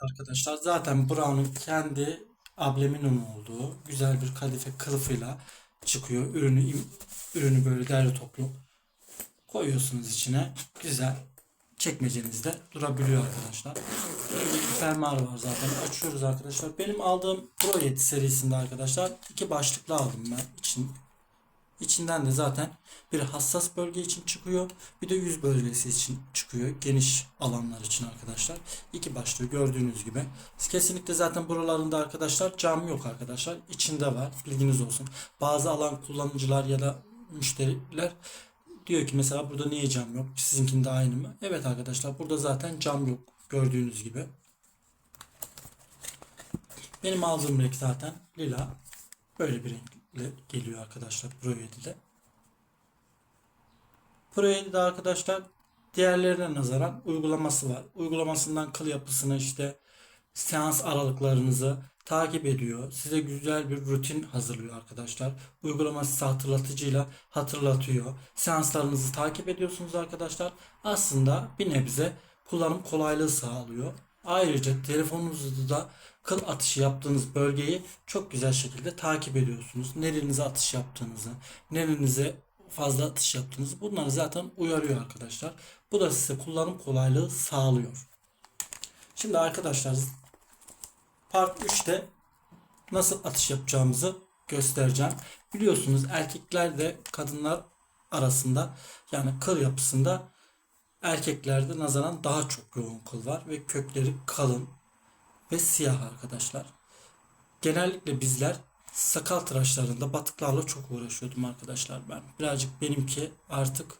arkadaşlar. Zaten Brown'un kendi ableminin olduğu güzel bir kadife kılıfıyla çıkıyor. Ürünü ürünü böyle derli toplu koyuyorsunuz içine. Güzel çekmecenizde durabiliyor arkadaşlar. Böyle bir fermuar var zaten. Açıyoruz arkadaşlar. Benim aldığım Pro 7 serisinde arkadaşlar iki başlıklı aldım ben. İçin, içinden de zaten bir hassas bölge için çıkıyor. Bir de yüz bölgesi için çıkıyor. Geniş alanlar için arkadaşlar. İki başlığı gördüğünüz gibi. Kesinlikle zaten buralarında arkadaşlar cam yok arkadaşlar. İçinde var. Bilginiz olsun. Bazı alan kullanıcılar ya da müşteriler diyor ki mesela burada niye cam yok? Sizinkinde aynı mı? Evet arkadaşlar burada zaten cam yok. Gördüğünüz gibi. Benim aldığım renk zaten lila. Böyle bir renkle geliyor arkadaşlar Pro 7'de. Pro 7'de arkadaşlar diğerlerine nazaran uygulaması var. Uygulamasından kıl yapısını işte seans aralıklarınızı takip ediyor. Size güzel bir rutin hazırlıyor arkadaşlar. Uygulaması size hatırlatıcıyla hatırlatıyor. Seanslarınızı takip ediyorsunuz arkadaşlar. Aslında bir nebze kullanım kolaylığı sağlıyor. Ayrıca telefonunuzda da kıl atışı yaptığınız bölgeyi çok güzel şekilde takip ediyorsunuz. Nerenize atış yaptığınızı, nerenize fazla atış yaptığınızı bunları zaten uyarıyor arkadaşlar. Bu da size kullanım kolaylığı sağlıyor. Şimdi arkadaşlar Part 3'te nasıl atış yapacağımızı göstereceğim. Biliyorsunuz erkeklerde kadınlar arasında yani kıl yapısında erkeklerde nazaran daha çok yoğun kıl var ve kökleri kalın ve siyah arkadaşlar. Genellikle bizler sakal tıraşlarında batıklarla çok uğraşıyordum arkadaşlar ben. Birazcık benimki artık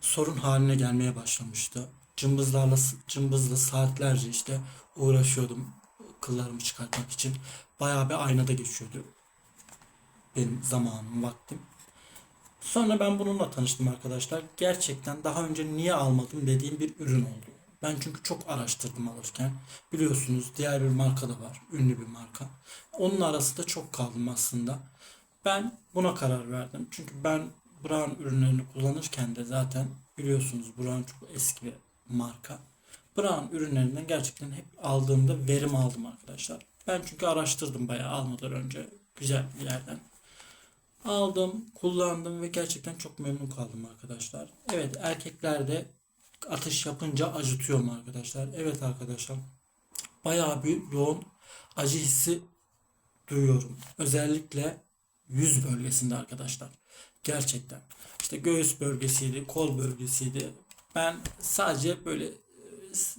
sorun haline gelmeye başlamıştı. Cımbızlarla cımbızla saatlerce işte uğraşıyordum kıllarımı çıkartmak için. Bayağı bir aynada geçiyordu benim zamanım, vaktim. Sonra ben bununla tanıştım arkadaşlar. Gerçekten daha önce niye almadım dediğim bir ürün oldu. Ben çünkü çok araştırdım alırken. Biliyorsunuz diğer bir marka da var. Ünlü bir marka. Onun arasında çok kaldım aslında. Ben buna karar verdim. Çünkü ben Brown ürünlerini kullanırken de zaten biliyorsunuz Brown çok eski bir marka. Brown ürünlerinden gerçekten hep aldığımda verim aldım arkadaşlar. Ben çünkü araştırdım bayağı almadan önce güzel bir yerden. Aldım, kullandım ve gerçekten çok memnun kaldım arkadaşlar. Evet erkeklerde atış yapınca acıtıyor mu arkadaşlar? Evet arkadaşlar. Bayağı bir yoğun acı hissi duyuyorum. Özellikle yüz bölgesinde arkadaşlar. Gerçekten. İşte göğüs bölgesiydi, kol bölgesiydi. Ben sadece böyle e,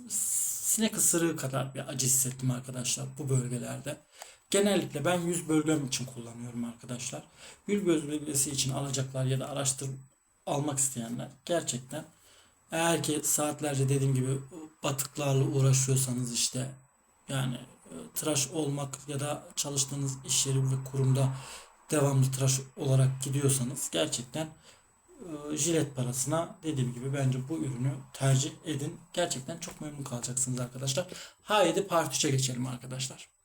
sinek ısırığı kadar bir acı hissettim arkadaşlar bu bölgelerde. Genellikle ben yüz bölgem için kullanıyorum arkadaşlar. Yüz bölgesi için alacaklar ya da araştır almak isteyenler gerçekten eğer ki saatlerce dediğim gibi batıklarla uğraşıyorsanız işte yani e, tıraş olmak ya da çalıştığınız iş yeri ve kurumda devamlı tıraş olarak gidiyorsanız gerçekten e, jilet parasına dediğim gibi bence bu ürünü tercih edin. Gerçekten çok memnun kalacaksınız arkadaşlar. Haydi part 3'e geçelim arkadaşlar.